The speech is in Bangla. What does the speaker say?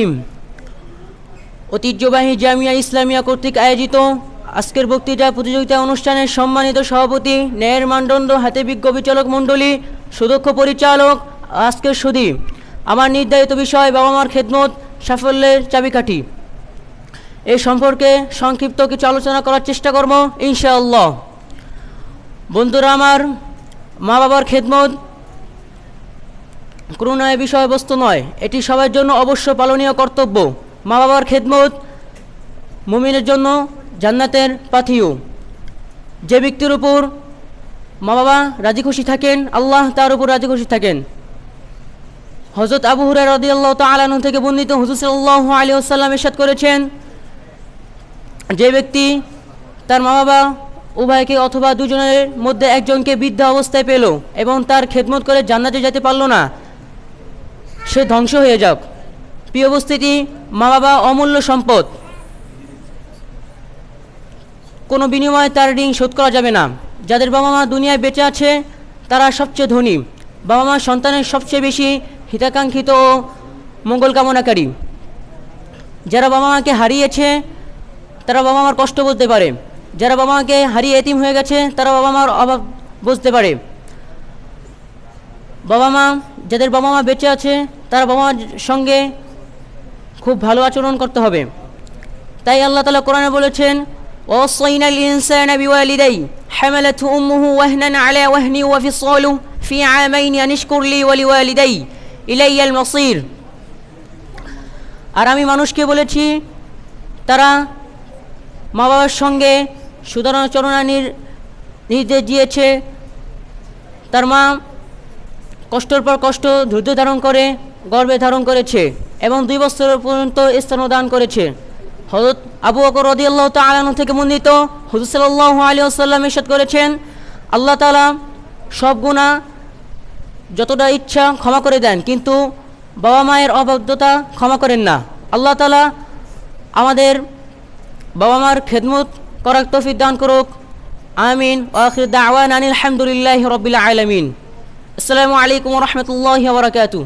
রহিম ঐতিহ্যবাহী জামিয়া ইসলামিয়া কর্তৃক আয়োজিত আজকের বক্তৃতা প্রতিযোগিতা অনুষ্ঠানের সম্মানিত সভাপতি, ন্যায়ের মানদণ্ড, হাতে বিজ্ঞ বিচালক মণ্ডলী, সুদক্ষ পরিচালক আজকের সুদী। আমার নির্ধারিত বিষয় বাবা মার খেদমত, সাফল্যের চাবিকাঠি। এ সম্পর্কে সংক্ষিপ্ত কিছু আলোচনা করার চেষ্টা করব, ইনশাআল্লাহ। বন্ধুরা, আমার মা বাবার খেদমত করুণায় বিষয়বস্তু নয়। এটি সবার জন্য অবশ্য পালনীয় কর্তব্য। মা বাবার খেদমত মুমিনের জন্য জান্নাতের পাথিও। যে ব্যক্তির উপর মা বাবা রাজি খুশি থাকেন, আল্লাহ তার উপর রাজি খুশি থাকেন। হজরত আবু হুরাই রদি আল্লাহ তালান থেকে বর্ণিত হুজুর সাল্লাহ আলী আসাল্লাম এরশাদ করেছেন, যে ব্যক্তি তার মা বাবা উভয়কে অথবা দুজনের মধ্যে একজনকে বৃদ্ধ অবস্থায় পেল এবং তার খেদমত করে জান্নাতে যেতে পারল না সে ধ্বংস হয়ে যাক। প্রিয় উপস্থিতি মা বাবা অমূল্য সম্পদ। কোনো বিনিময়ে তার ঋণ শোধ করা যাবে না। যাদের বাবা মা দুনিয়ায় বেঁচে আছে, তারা সবচেয়ে ধনী। বাবা মা সন্তানের সবচেয়ে বেশি হিতাকাঙ্ক্ষিত ও মঙ্গল কামনাকারী। যারা বাবা মাকে হারিয়েছে, তারা বাবা মার কষ্ট বুঝতে পারে। যারা বাবা মাকে হারিয়ে এতিম হয়ে গেছে, তারা বাবা মার অভাব বুঝতে পারে। বাবা মা যাদের বাবা মা বেঁচে আছে তারা বাবা মার সঙ্গে খুব ভালো আচরণ করতে হবে তাই আল্লাহ তালা কোরআনে বলেছেন ووصينا الإنسان بوالديه حملته أمه وهنا على وهن وفصاله في عامين أن اشكر لي ولوالدي إلي المصير আর আমি মানুষকে বলেছি তারা মা বাবার সঙ্গে সুধারণাচরণা নির্দেশ দিয়েছে তার মা কষ্টর পর কষ্ট ধৈর্য ধারণ করে গর্বে ধারণ করেছে এবং দুই বছর পর্যন্ত স্থানদান করেছে। হজরত আবু বকর রদি আল্লাহ তালানো থেকে মন্দিত হুজুর সাল্লাহ আলী আসাল্লাম ইসাদ করেছেন, আল্লাহ তালা সব গুণা যতটা ইচ্ছা ক্ষমা করে দেন, কিন্তু বাবা মায়ের অবাধ্যতা ক্ষমা করেন না। আল্লাহ তালা আমাদের বাবা মার খেদমত করার তফিক দান করুক। আমিন। ওয়াখির দাওয়ান আনিল আলহামদুলিল্লাহ রবিল আলমিন। আসসালামু আলাইকুম রহমতুল্লাহ বরকাতু